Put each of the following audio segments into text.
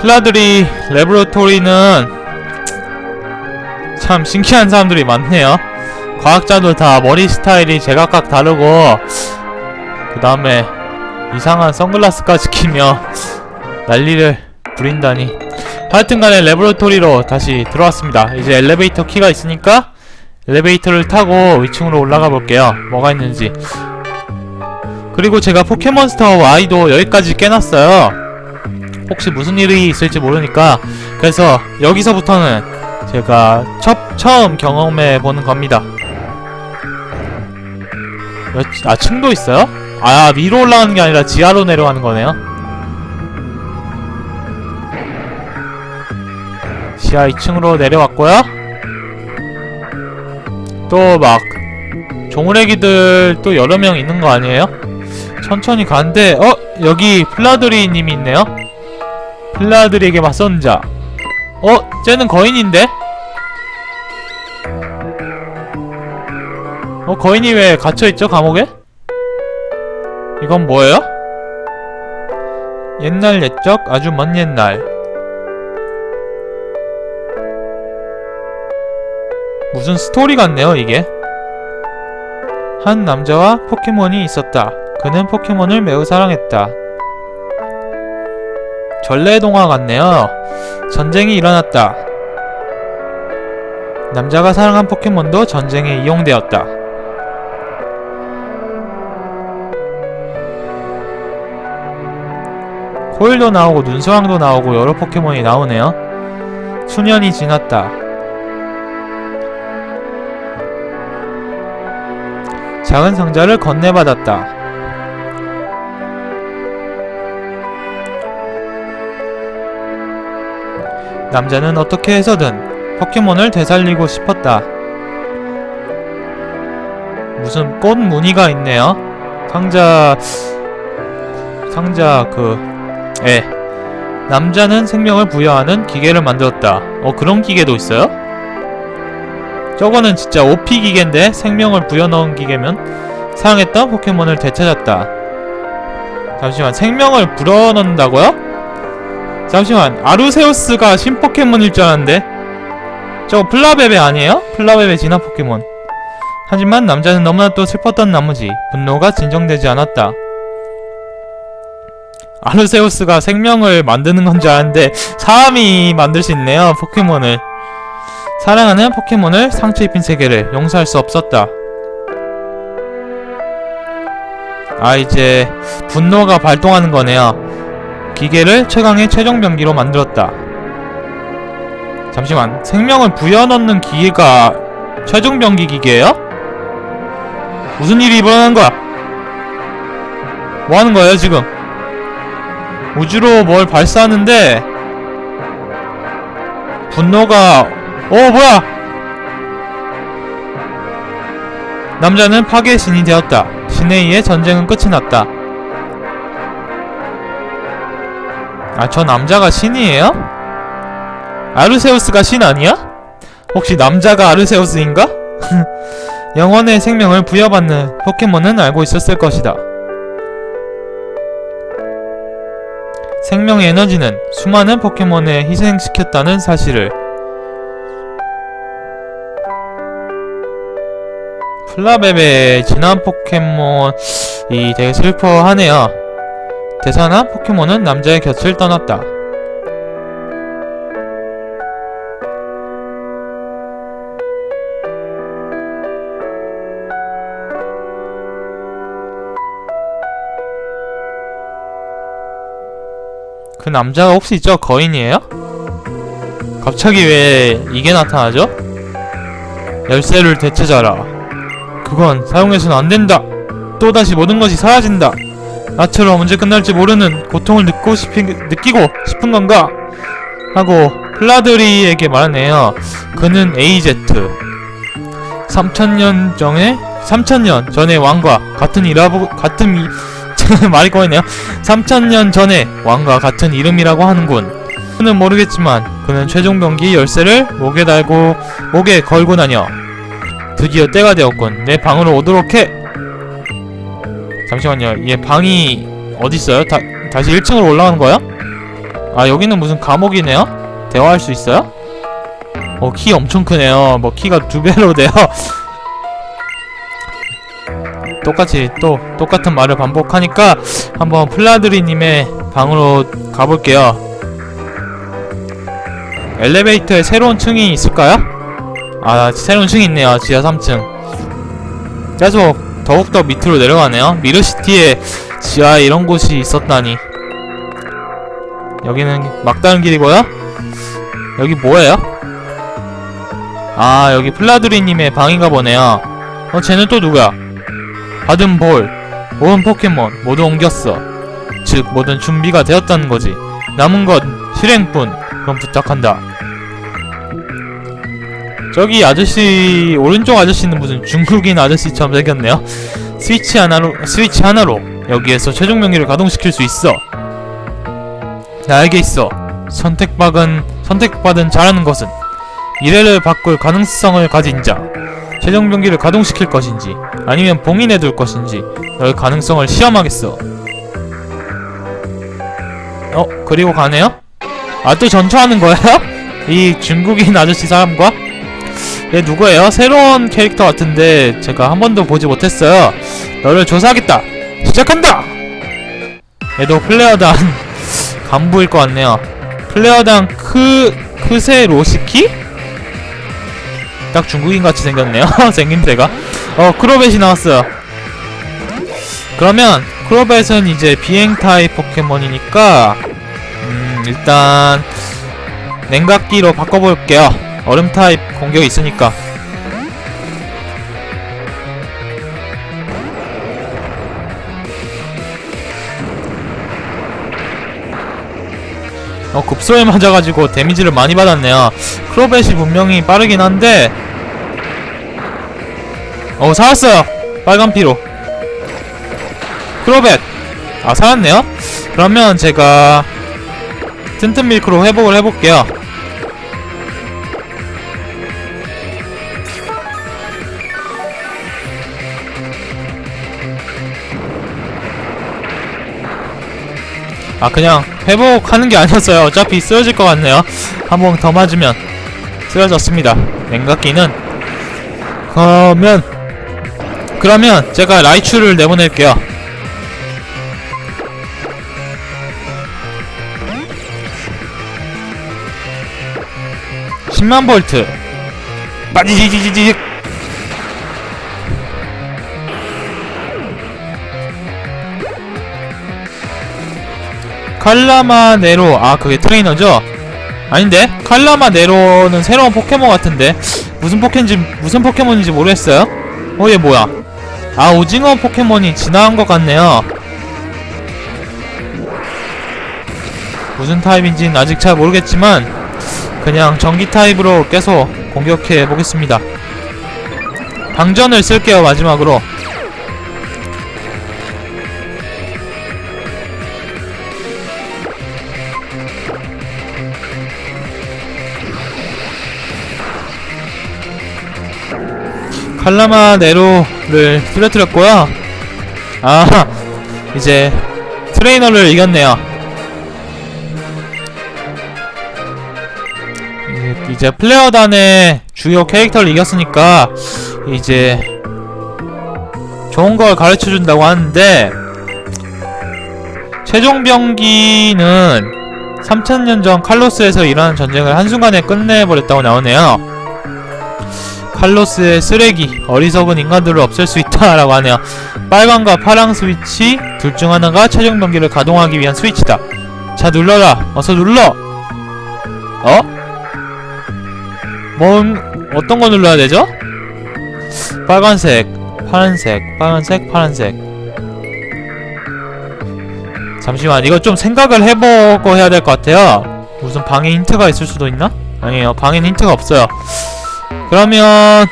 필라드리 레보레토리는 참 신기한 사람들이 많네요. 과학자들 다 머리 스타일이 제각각 다르고 그 다음에 이상한 선글라스까지 끼며 난리를 부린다니 하여튼간에 레보레토리로 다시 들어왔습니다. 이제 엘리베이터 키가 있으니까 엘리베이터를 타고 위층으로 올라가 볼게요. 뭐가 있는지. 그리고 제가 포켓몬스터 Y도 여기까지 깨놨어요. 혹시 무슨 일이 있을지 모르니까 그래서 여기서부터는 제가 첫, 처음 경험해 보는 겁니다. 몇, 아 층도 있어요? 아 위로 올라가는 게 아니라 지하로 내려가는 거네요. 지하 2층으로 내려왔고요. 또 막 종우레기들 또 여러 명 있는 거 아니에요? 천천히 가는데 어 여기 플라드리 님이 있네요. 플라드리에게 맞선 자. 어 쟤는 거인인데? 어 거인이 왜 갇혀 있죠 감옥에? 이건 뭐예요? 옛날 옛적 아주 먼 옛날 무슨 스토리 같네요 이게 한 남자와 포켓몬이 있었다 그는 포켓몬을 매우 사랑했다 전래 동화 같네요. 전쟁이 일어났다. 남자가 사랑한 포켓몬도 전쟁에 이용되었다. 코일도 나오고 눈수왕도 나오고 여러 포켓몬이 나오네요. 수년이 지났다. 작은 상자를 건네받았다. 남자는 어떻게 해서든 포켓몬을 되살리고 싶었다. 무슨 꽃 무늬가 있네요. 상자 상자 그 예. 남자는 생명을 부여하는 기계를 만들었다. 어 그런 기계도 있어요? 저거는 진짜 OP 기계인데 생명을 부여넣은 기계면 사랑했던 포켓몬을 되찾았다. 잠시만 생명을 불어넣는다고요? 잠시만 아루세우스가 신포켓몬일 줄 알았는데 저거 플라베베 아니에요? 플라베베 진화 포켓몬 하지만 남자는 너무나 또 슬펐던 나머지 분노가 진정되지 않았다. 아루세우스가 생명을 만드는 건줄 알았는데 사람이 만들 수 있네요 포켓몬을 사랑하는 포켓몬을 상처 입힌 세계를 용서할 수 없었다. 아 이제 분노가 발동하는 거네요. 기계를 최강의 최종 병기로 만들었다. 잠시만 생명을 부여넣는 기계가 최종 병기 기계예요? 무슨 일이 일어나는 거야? 뭐 하는 거예요 지금? 우주로 뭘 발사하는데 분노가 어 뭐야 남자는 파괴의 신이 되었다 신에 의해 전쟁은 끝이 났다 아 저 남자가 신이에요? 아르세우스가 신 아니야? 혹시 남자가 아르세우스인가? 영혼의 생명을 부여받는 포켓몬은 알고 있었을 것이다 생명의 에너지는 수많은 포켓몬에 희생시켰다는 사실을 플라베베 진화 포켓몬이 되게 슬퍼하네요. 대사나 포켓몬은 남자의 곁을 떠났다. 그 남자가 혹시 저 거인이에요? 갑자기 왜 이게 나타나죠? 열쇠를 되찾아라. 그건 사용해서는 안 된다. 또다시 모든 것이 사라진다. 나처럼 언제 끝날지 모르는 고통을 느끼고 싶은, 느끼고 싶은 건가? 하고 플라드리에게 말하네요. 그는 AZ. 3000년 전에 3000년 전의 왕과 같은 이라고 같은 미, 말이 꼬이네요. 3000년 전에 왕과 같은 이름이라고 하는군. 그는 모르겠지만 그는 최종 병기 열쇠를 목에 달고 목에 걸고 다녀 드디어 때가 되었군. 내 방으로 오도록 해. 잠시만요. 얘 방이 어디 있어요? 다 다시 1층으로 올라가는 거야? 아 여기는 무슨 감옥이네요? 대화할 수 있어요? 어 키 엄청 크네요 뭐 키가 두 배로 돼요 똑같이 또 똑같은 말을 반복하니까 한번 플라드리님의 방으로 가볼게요 엘리베이터에 새로운 층이 있을까요? 아 새로운 층이 있네요 지하 3층 계속 더욱더 밑으로 내려가네요. 미르시티에 지하에 이런 곳이 있었다니. 여기는 막다른 길이고요 여기 뭐예요? 아 여기 플라드리님의 방인가 보네요. 어 쟤는 또 누구야? 받은 볼 모든 포켓몬 모두 옮겼어. 즉 모든 준비가 되었다는 거지. 남은 건 실행뿐. 그럼 부탁한다 저기 아저씨 오른쪽 아저씨는 무슨 중국인 아저씨처럼 생겼네요 스위치 하나로 스위치 하나로 여기에서 최종 명기를 가동시킬 수 있어 나에게 있어 선택받은 선택받은 자라는 것은 미래를 바꿀 가능성을 가진 자 최종 병기를 가동시킬 것인지 아니면 봉인해 둘 것인지 너의 가능성을 시험하겠어 어 그리고 가네요? 아 또 전투하는 거예요? 이 중국인 아저씨 사람과? 얘 누구예요? 새로운 캐릭터 같은데 제가 한 번도 보지 못했어요. 너를 조사하겠다. 시작한다! 얘도 플레어단 간부일 것 같네요. 플레어단 크... 크세 로시키? 딱 중국인 같이 생겼네요. 생김새가. 어 크로벳이 나왔어요. 그러면 크로벳은 이제 비행 타입 포켓몬이니까 음 일단 냉각기로 바꿔볼게요 얼음 타입 공격이 있으니까. 어 급소에 맞아가지고 데미지를 많이 받았네요. 크로벳이 분명히 빠르긴 한데. 어 살았어요. 빨간 피로. 크로벳. 아 살았네요? 그러면 제가 튼튼 밀크로 회복을 해볼게요 아 그냥 회복하는 게 아니었어요. 어차피 쓰러질 것 같네요. 한 번 더 맞으면 쓰러졌습니다. 냉각기는. 그러면 그러면 제가 라이츄를 내보낼게요. 십만 볼트. 빠지지지지직 칼라마 네로 아 그게 트레이너죠? 아닌데 칼라마 네로는 새로운 포켓몬 같은데 무슨 포켓인지 무슨 포켓몬인지 모르겠어요? 어 얘 뭐야? 아 오징어 포켓몬이 지나간 것 같네요. 무슨 타입인지는 아직 잘 모르겠지만 그냥 전기 타입으로 계속 공격해 보겠습니다. 방전을 쓸게요 마지막으로. 칼라마 네로를 쓰러뜨렸고요. 아, 이제 트레이너를 이겼네요. 이제- 플레어단의 주요 캐릭터를 이겼으니까 이제 좋은 걸 가르쳐 준다고 하는데 최종 병기는 3000년 전 칼로스에서 일어난 전쟁을 한순간에 끝내버렸다고 나오네요. 칼로스의 쓰레기, 어리석은 인간들을 없앨 수 있다 라고 하네요. 빨강과 파랑 스위치 둘 중 하나가 최종 병기를 가동하기 위한 스위치다. 자 눌러라. 어서 눌러. 어? 뭔 어떤 거 눌러야 되죠? 빨간색, 파란색, 빨간색, 파란색. 잠시만 이거 좀 생각을 해보고 해야 될 것 같아요. 무슨 방에 힌트가 있을 수도 있나? 아니에요. 방엔 힌트가 없어요. 그러면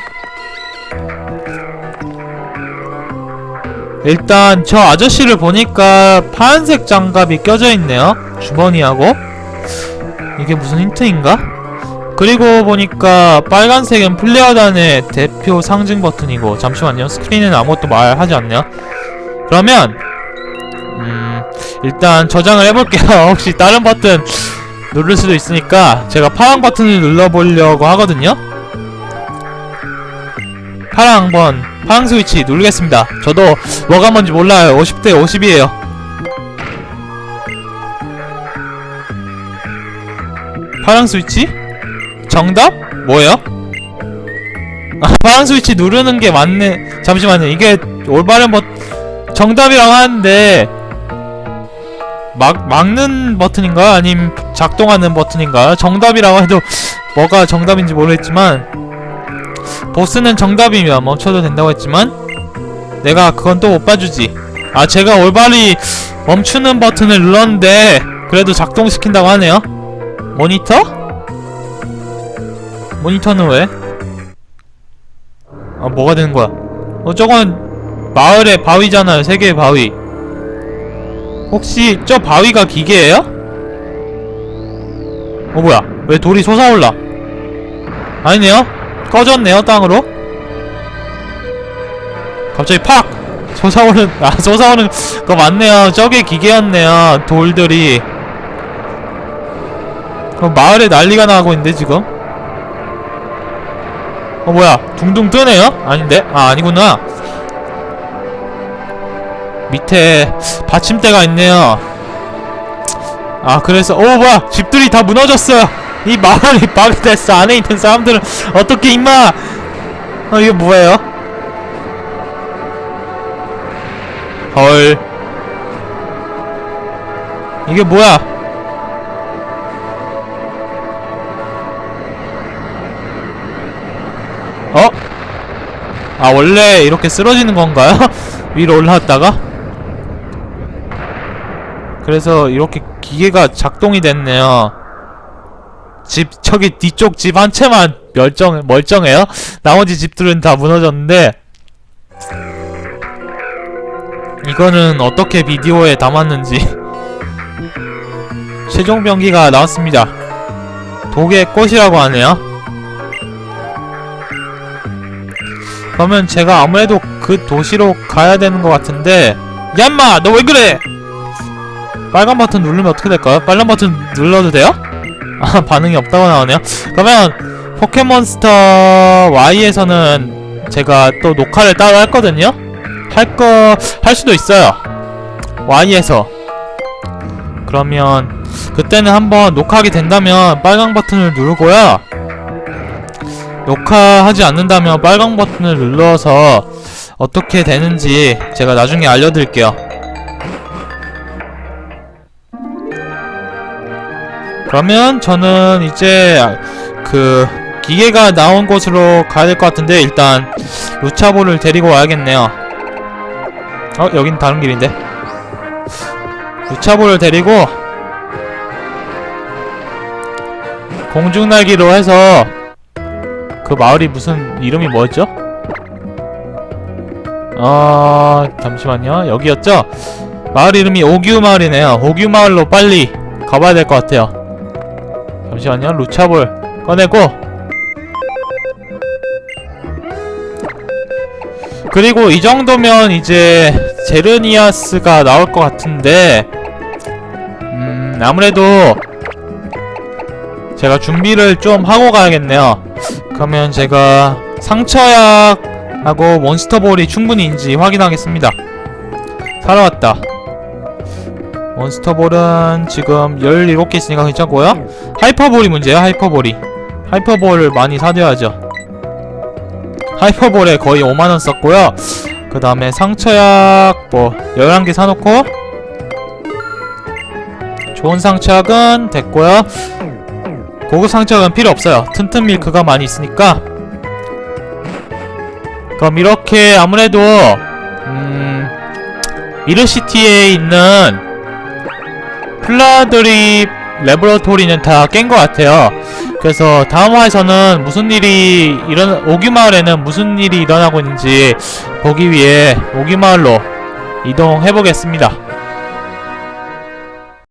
일단 저 아저씨를 보니까 파란색 장갑이 껴져 있네요. 주머니하고 이게 무슨 힌트인가? 그리고 보니까 빨간색은 플레어단의 대표 상징 버튼이고 잠시만요. 스크린에는 아무것도 말하지 않네요. 그러면 음 일단 저장을 해볼게요 혹시 다른 버튼 누를 수도 있으니까 제가 파랑 버튼을 눌러보려고 하거든요 파랑 한번 파랑 스위치 누르겠습니다 저도 뭐가 뭔지 몰라요 50대 50이에요 파랑 스위치? 정답? 뭐예요? 아, 파란 스위치 누르는 게 맞네. 잠시만요. 이게 올바른 버 정답이라고 하는데 막 막는 버튼인가요? 아님 작동하는 버튼인가요? 정답이라고 해도 뭐가 정답인지 모르겠지만 보스는 정답이면 멈춰도 된다고 했지만 내가 그건 또 못 봐주지. 아 제가 올바리 멈추는 버튼을 눌렀는데 그래도 작동시킨다고 하네요. 모니터? 모니터는 왜? 아 뭐가 되는 거야? 어 저건 마을의 바위잖아요 세 개의 바위 혹시 저 바위가 기계예요? 어 뭐야 왜 돌이 솟아올라 아니네요 꺼졌네요 땅으로. 갑자기 팍! 솟아오는 아 솟아오는 거 맞네요. 저게 기계였네요 돌들이. 그럼 마을에 난리가 나고 있는데 지금? 어 뭐야? 둥둥 뜨네요? 아닌데? 아 아니구나. 밑에 받침대가 있네요. 아 그래서 오 뭐야! 집들이 다 무너졌어요 이 마을이 파괴됐어 안에 있는 사람들은 어떻게 임마 어 이게 뭐예요? 헐 이게 뭐야 어? 아 원래 이렇게 쓰러지는 건가요? 위로 올라왔다가? 그래서 이렇게 기계가 작동이 됐네요 집 저기 뒤쪽 집 한 채만 멸정 멀쩡해요? 나머지 집들은 다 무너졌는데 이거는 어떻게 비디오에 담았는지 최종 병기가 나왔습니다 독의 꽃이라고 하네요 그러면 제가 아무래도 그 도시로 가야 되는 것 같은데 얌마 너 왜 그래 빨간 버튼 누르면 어떻게 될까요? 빨간 버튼 눌러도 돼요? 아 반응이 없다고 나오네요. 그러면 포켓몬스터 Y에서는 제가 또 녹화를 따로 했거든요. 할 거 할 수도 있어요. Y에서. 그러면 그때는 한번 녹화하게 된다면 빨간 버튼을 누르고요. 녹화하지 않는다면 빨간 버튼을 눌러서 어떻게 되는지 제가 나중에 알려드릴게요. 그러면 저는 이제 그 기계가 나온 곳으로 가야 될 것 같은데 일단 루차보를 데리고 와야겠네요. 어 여긴 다른 길인데. 루차보를 데리고 공중날기로 해서 그 마을이 무슨 이름이 뭐였죠? 아 잠시만요 여기였죠? 마을 이름이 오규 마을이네요 오규 마을로 빨리 가봐야 될 것 같아요 잠시만요 루차볼 꺼내고 그리고 이 정도면 이제 제르니아스가 나올 것 같은데 음 아무래도 제가 준비를 좀 하고 가야겠네요 그러면 제가 상처약하고 몬스터볼이 충분히인지 확인하겠습니다. 사러 왔다. 몬스터볼은 지금 17개 있으니까 괜찮고요. 하이퍼볼이 문제야, 하이퍼볼이. 하이퍼볼을 많이 사둬야죠. 하이퍼볼에 거의 5만원 썼고요. 그 다음에 상처약 뭐 11개 사놓고 좋은 상처약은 됐고요. 고급 상처는 필요 없어요. 튼튼 밀크가 많이 있으니까. 그럼 이렇게 아무래도 음 미르시티에 있는 플라드립 레버러토리는 다 깬 것 같아요. 그래서 다음 화에서는 무슨 일이 일어나 오기 마을에는 무슨 일이 일어나고 있는지 보기 위해 오기 마을로 이동해 보겠습니다.